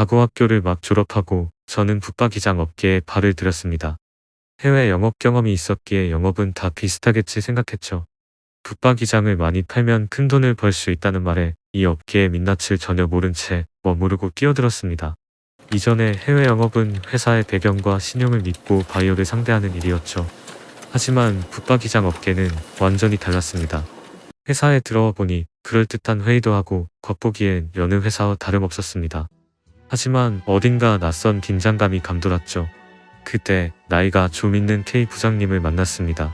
가구학교를 막 졸업하고 저는 붙박이장 업계에 발을 들였습니다. 해외 영업 경험이 있었기에 영업은 다 비슷하겠지 생각했죠. 붙박이장을 많이 팔면 큰 돈을 벌 수 있다는 말에 이 업계의 민낯을 전혀 모른 채 머무르고 뛰어들었습니다. 이전에 해외 영업은 회사의 배경과 신용을 믿고 바이오를 상대하는 일이었죠. 하지만 붙박이장 업계는 완전히 달랐습니다. 회사에 들어와 보니 그럴듯한 회의도 하고 겉보기엔 여느 회사와 다름없었습니다. 하지만 어딘가 낯선 긴장감이 감돌았죠. 그때 나이가 좀 있는 K 부장님을 만났습니다.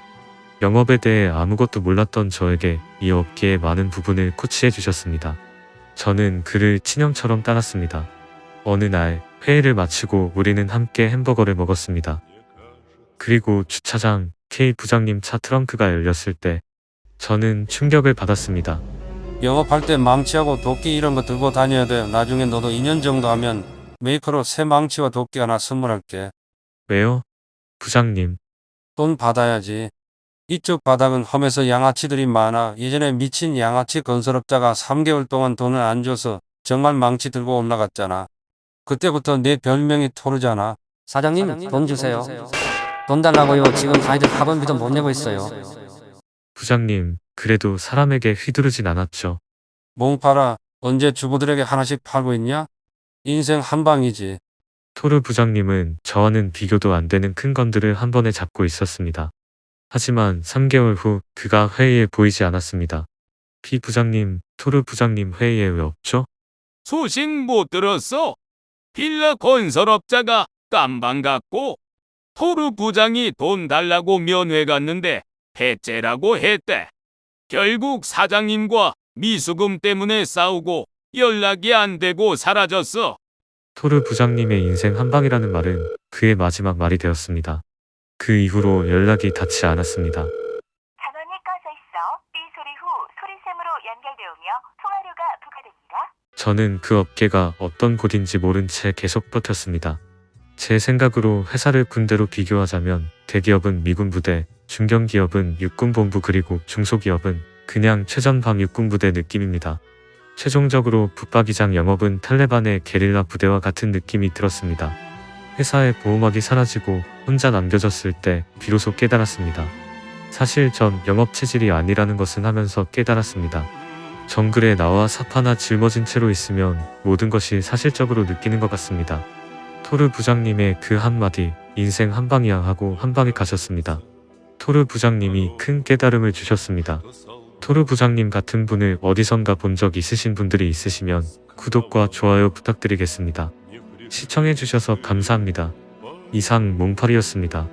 영업에 대해 아무것도 몰랐던 저에게 이 업계의 많은 부분을 코치해 주셨습니다. 저는 그를 친형처럼 따랐습니다. 어느 날 회의를 마치고 우리는 함께 햄버거를 먹었습니다. 그리고 주차장 K 부장님 차 트렁크가 열렸을 때 저는 충격을 받았습니다. 영업할 때 망치하고 도끼 이런 거 들고 다녀야 돼. 나중에 너도 2년 정도 하면 메이커로 새 망치와 도끼 하나 선물할게. 왜요? 부장님, 돈 받아야지. 이쪽 바닥은 험해서 양아치들이 많아. 예전에 미친 양아치 건설업자가 3개월 동안 돈을 안 줘서 정말 망치 들고 올라갔잖아. 그때부터 내 별명이 토르잖아. 사장님, 돈 주세요. 돈 달라고요. 지금 아이들 학원비도 못 내고 있어요. 부장님, 그래도 사람에게 휘두르진 않았죠. 몽파라, 언제 주부들에게 하나씩 팔고 있냐? 인생 한 방이지. 토르 부장님은 저와는 비교도 안 되는 큰 건들을 한 번에 잡고 있었습니다. 하지만 3개월 후 그가 회의에 보이지 않았습니다. 피 부장님, 토르 부장님 회의에 왜 없죠? 소식 못 들었어? 빌라 건설업자가 깜방 갔고 토르 부장이 돈 달라고 면회 갔는데 해째라고 했대. 결국 사장님과 미수금 때문에 싸우고 연락이 안 되고 사라졌어. 토르 부장님의 인생 한방이라는 말은 그의 마지막 말이 되었습니다. 그 이후로 연락이 닿지 않았습니다. 전원이 꺼져 있어 삐 소리 후 소리샘으로 연결되오며 통화료가 부과됩니다. 저는 그 업계가 어떤 곳인지 모른 채 계속 버텼습니다. 제 생각으로 회사를 군대로 비교하자면 대기업은 미군 부대, 중견기업은 육군본부 그리고 중소기업은 그냥 최전방 육군부대 느낌입니다. 최종적으로 붙박이장 영업은 탈레반의 게릴라 부대와 같은 느낌이 들었습니다. 회사의 보호막이 사라지고 혼자 남겨졌을 때 비로소 깨달았습니다. 사실 전 영업 체질이 아니라는 것은 하면서 깨달았습니다. 정글에 나와 삽 하나 짊어진 채로 있으면 모든 것이 사실적으로 느끼는 것 같습니다. 토르 부장님의 그 한마디 인생 한방이야 하고 한방에 가셨습니다. 토르 부장님이 큰 깨달음을 주셨습니다. 토르 부장님 같은 분을 어디선가 본 적 있으신 분들이 있으시면 구독과 좋아요 부탁드리겠습니다. 시청해주셔서 감사합니다. 이상 몽팔이었습니다.